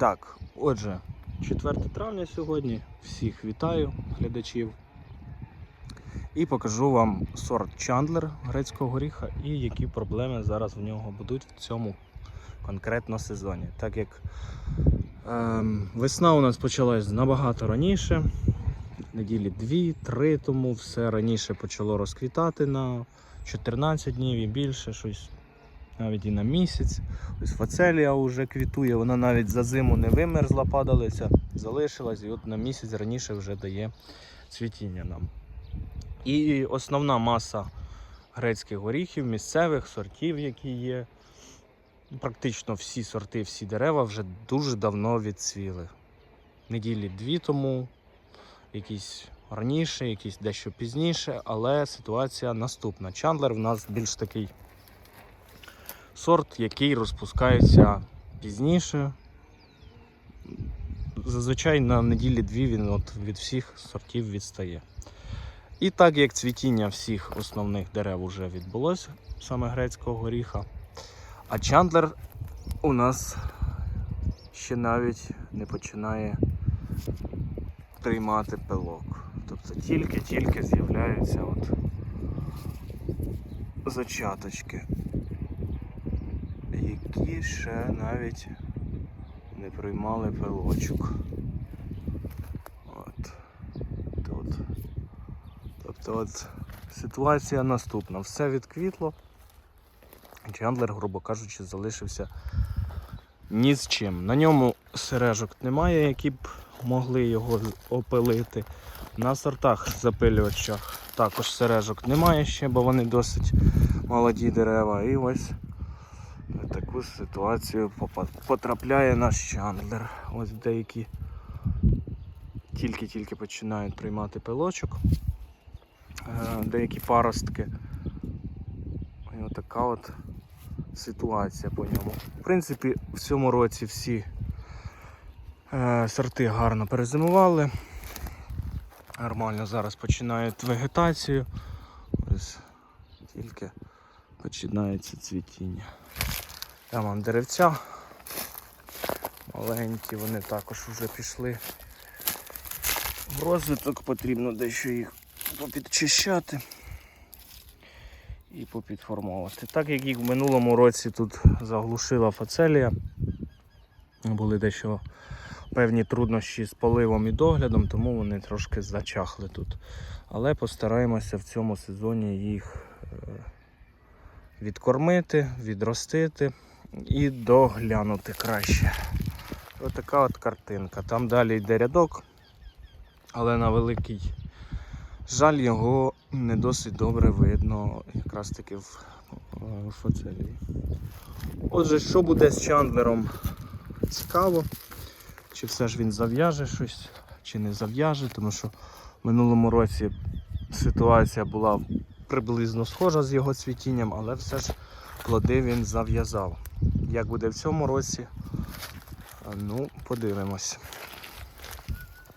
Так, отже, 4 травня сьогодні. Всіх вітаю, глядачів. І покажу вам сорт Чандлер грецького горіха і які проблеми зараз в нього будуть в цьому конкретно сезоні. Так як ем, весна у нас почалась набагато раніше, неділі 2-3 тому все раніше почало розквітати на 14 днів і більше, щось навіть і на місяць. Ось фацелія вже квітує, вона навіть за зиму не вимерзла, падалиця, залишилась, і от на місяць раніше вже дає цвітіння нам. І основна маса грецьких горіхів, місцевих сортів, які є. Практично всі сорти, всі дерева вже дуже давно відцвіли. Неділі дві тому, якісь раніше, якісь дещо пізніше, але ситуація наступна. Чандлер в нас більш такий сорт, який розпускається пізніше. Зазвичай на неділі-дві він от від всіх сортів відстає. І так як цвітіння всіх основних дерев вже відбулося, саме грецького горіха, а Чандлер у нас ще навіть не починає приймати пилок. Тобто тільки-тільки з'являються от зачаточки, які ще навіть не приймали пилочок. От. Тут. Тобто от ситуація наступна. Все відквітло. Чандлер, грубо кажучи, залишився ні з чим. На ньому сережок немає, які б могли його опилити. На сортах запилювачах також сережок немає ще, бо вони досить молоді дерева. І ось в таку ситуацію потрапляє наш чандлер. Ось деякі тільки-тільки починають приймати пилочок. Е, Деякі паростки. І отака от ситуація по ньому. В принципі, в цьому році всі е, сорти гарно перезимували. Нормально зараз починають вегетацію. Ось тільки починається цвітіння. Там вам деревця. Маленькі, вони також вже пішли в розвиток, потрібно дещо їх попідчищати і попідформовувати. Так як їх в минулому році тут заглушила фацелія, були дещо певні труднощі з поливом і доглядом, тому вони трошки зачахли тут. Але постараємося в цьому сезоні їх е, відкормити, відростити і доглянути краще. Ось така от картинка. Там далі йде рядок, але на великий жаль його не досить добре видно якраз таки в, в. Отже, що буде з Чандлером? Цікаво. Чи все ж він зав'яже щось, чи не зав'яже, тому що в минулому році ситуація була приблизно схожа з його цвітінням, але все ж плоди він зав'язав. Як буде в цьому році? Ну, подивимось.